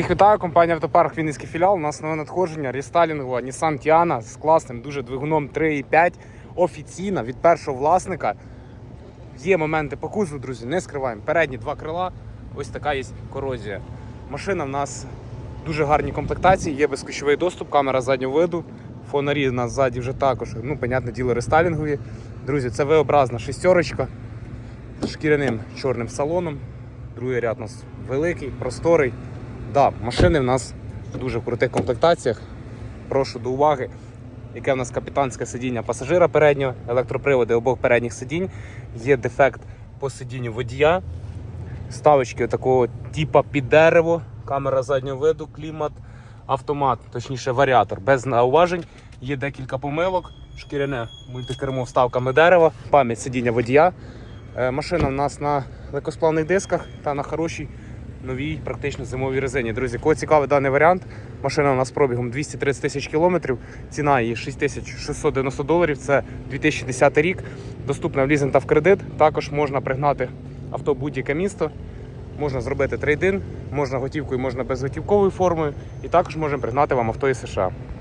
Всіх вітаю, компанія Автопарк Вінницький філіал. У нас нове надходження рестайлінгова Nissan Tiana з класним дуже двигуном 3.5. Офіційна від першого власника. Є моменти по кузову, друзі, не скриваємо. Передні два крила, ось така є корозія. Машина в нас дуже гарні комплектації, є безключовий доступ, камера заднього виду. Фонарі у нас ззаді вже також, ну, понятне діло, рестайлінгові. Друзі, це V-образна шістерочка з шкіряним чорним салоном. Другий ряд у нас великий, просторий. Да, машини в нас в дуже крутих комплектаціях. Прошу до уваги, яке в нас капітанське сидіння пасажира переднього, електроприводи обох передніх сидінь. Є дефект по сидінню водія, ставочки такого типа під дерево, камера заднього виду, клімат, автомат, точніше варіатор. Без зауважень. Є декілька помилок, шкіряне мультикермо вставками дерева, пам'ять сидіння водія. Е, Машина в нас на легкосплавних дисках та на хорошій новій практично зимовій резині. Друзі, кого цікавий даний варіант, машина у нас пробігом 230 тисяч кілометрів, ціна її 6690 доларів, це 2010 рік, доступна в лізинг та в кредит. Також можна пригнати авто будь-яке місто, можна зробити трейдин, можна готівкою, можна безготівковою формою, і також можемо пригнати вам авто із США.